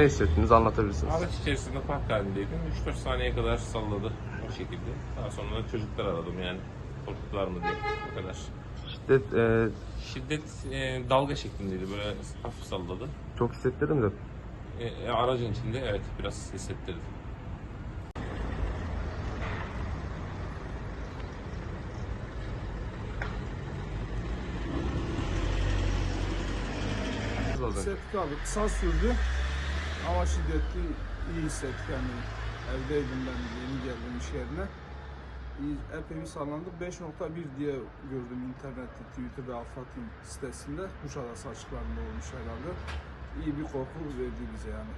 Ne hissettiniz anlatabilirsiniz. Araç içerisinde park halindeydim. 3-4 saniye kadar salladı o şekilde. Daha sonra da çocuklar aradım yani. Korktular mı diye. O kadar. Şiddet e, Şiddet e, dalga şeklindeydi. Böyle hafif salladı. çok hissettirdim de E, e, aracın içinde evet biraz hissettirdi. Hissettik abi. Kısa sürdü ama şiddetli iyi hissettik yani. Evdeydim ben yeni geldim iş yerine. Epey bir sallandı. 5.1 diye gördüm internette, Twitter'da Afat'ın sitesinde. Kuşadası açıklarında olmuş herhalde. İyi bir korku verdi bize yani.